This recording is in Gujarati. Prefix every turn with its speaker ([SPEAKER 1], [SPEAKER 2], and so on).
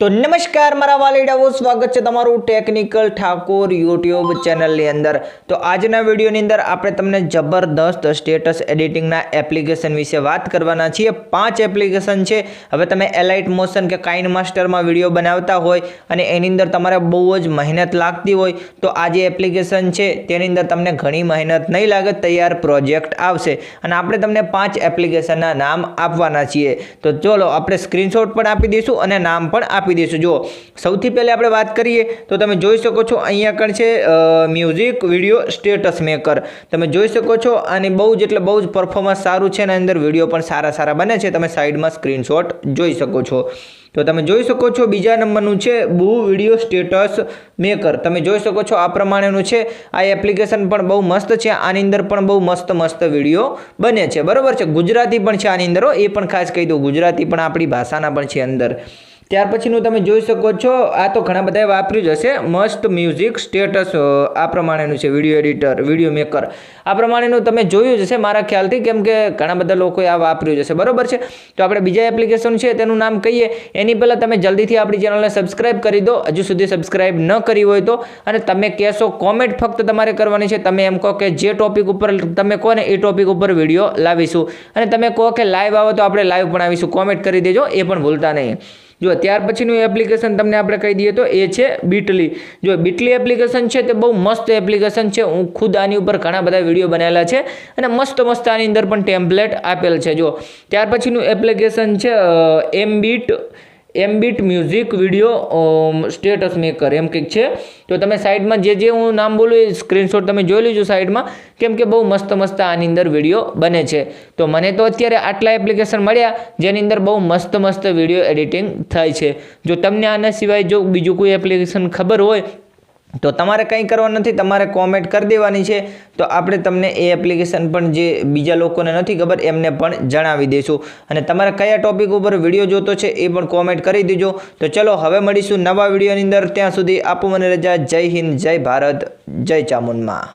[SPEAKER 1] તો નમસ્કાર, મારા વાલીડાઓ, સ્વાગત છે તમારું ટેકનિકલ ઠાકોર યુટ્યુબ ચેનલની અંદર. તો આજના વિડીયોની અંદર આપણે તમને જબરદસ્ત સ્ટેટસ એડિટિંગના એપ્લિકેશન વિશે વાત કરવાના છીએ. પાંચ એપ્લિકેશન છે. હવે તમે એલાઇટ મોશન કે કાઇન માસ્ટરમાં વીડિયો બનાવતા હોય અને એની અંદર તમારે બહુ જ મહેનત લાગતી હોય, તો આ જે એપ્લિકેશન છે તેની અંદર તમને ઘણી મહેનત નહીં લાગે, તૈયાર પ્રોજેક્ટ આવશે. અને આપણે તમને પાંચ એપ્લિકેશનના નામ આપવાના છીએ. તો ચલો આપણે સ્ક્રીનશોટ પણ આપી દઈશું અને નામ પણ આપી દઈશું. જો સૌથી પહેલાં આપણે વાત કરીએ, તો તમે જોઈ શકો છો અહીંયા આગળ છે મ્યુઝિક વીડિયો સ્ટેટસ મેકર તમે જોઈ શકો છો, અને બહુ જ એટલે બહુ જ પરફોર્મન્સ સારું છે, અને અંદર વીડિયો પણ સારા સારા બને છે. તમે સાઈડમાં સ્ક્રીનશોટ જોઈ શકો છો. તો તમે જોઈ શકો છો, બીજા નંબરનું છે બુ વીડિયો સ્ટેટસ મેકર તમે જોઈ શકો છો, આ પ્રમાણેનું છે. આ એપ્લિકેશન પણ બહુ મસ્ત છે, આની અંદર પણ બહુ મસ્ત મસ્ત વીડિયો બને છે. બરાબર છે? ગુજરાતી પણ છે આની અંદર એ પણ ખાસ કહી દઉં, ગુજરાતી પણ આપણી ભાષાના પણ છે અંદર. ત્યાર પછીનું તમે જોઈ શકો છો, આ તો ઘણા બધાએ વાપર્યું જ હશે. મસ્ત મ્યુઝિક સ્ટેટસ આ પ્રમાણેનું છે વીડિયો એડિટર વીડિયો મેકર આ પ્રમાણેનું તમે જોયું જ હશે મારા ખ્યાલથી, કેમ કે ઘણા બધા લોકોએ આ વાપર્યું જ હશે. બરાબર છે? તો આપણે બીજા એપ્લિકેશન છે, તેનું નામ કહીએ. એની પહેલાં તમે જલ્દીથી આપણી ચેનલને સબસ્ક્રાઇબ કરી દો. હજુ સુધી સબસ્ક્રાઇબ ન કરી હોય તો. અને તમે કહેશો, કોમેન્ટ ફક્ત તમારે કરવાની છે. તમે એમ કહો કે, જે ટોપિક ઉપર તમે કહો ને, એ ટોપિક ઉપર વીડિયો લાવીશું. અને તમે કહો કે લાઈવ આવો તો આપણે લાઈવ પણ આવીશું. કોમેન્ટ કરી દેજો, એ પણ ભૂલતા નહીં. જો ત્યાર પછીનું એપ્લિકેશન તમને આપણે કહી દઈએ તો એ છે બીટલી જો બીટલી એપ્લિકેશન છે તે બહુ મસ્ત એપ્લિકેશન છે. હું ખુદ આની ઉપર ઘણા બધા વીડિયો બનાવેલા છે અને મસ્ત મસ્ત આની અંદર પણ ટેમ્પલેટ આપેલ છે. જો ત્યાર પછીનું એપ્લિકેશન છે MBit MBit music video status maker એમ કંઈક છે. તો તમે સાઈડમાં જે જે હું નામ બોલું એ સ્ક્રીનશોટ તમે જોઈ લેજો સાઈડમાં, કેમ કે બહુ મસ્ત મસ્ત આની અંદર વીડિયો બને છે. તો મને તો અત્યારે આટલા એપ્લિકેશન મળ્યા, જેની અંદર બહુ મસ્ત મસ્ત વીડિયો એડિટિંગ થાય છે. જો તમને આના સિવાય જો બીજું કોઈ એપ્લિકેશન ખબર હોય તો તમારે કંઈ કરવા નથી, તમારે કોમેન્ટ કરી દેવાની છે. તો આપણે તમને એ એપ્લિકેશન પણ જે બીજા લોકોને નથી ખબર, એમને પણ જણાવી દઈશું. અને તમારે કયા ટોપિક ઉપર વીડિયો જોતો છે એ પણ કોમેન્ટ કરી દેજો. તો ચલો, હવે મળીશું નવા વિડીયોની અંદર. ત્યાં સુધી આપો મને રજા. જય હિન્દ, જય ભારત, જય ચામુંડમાં.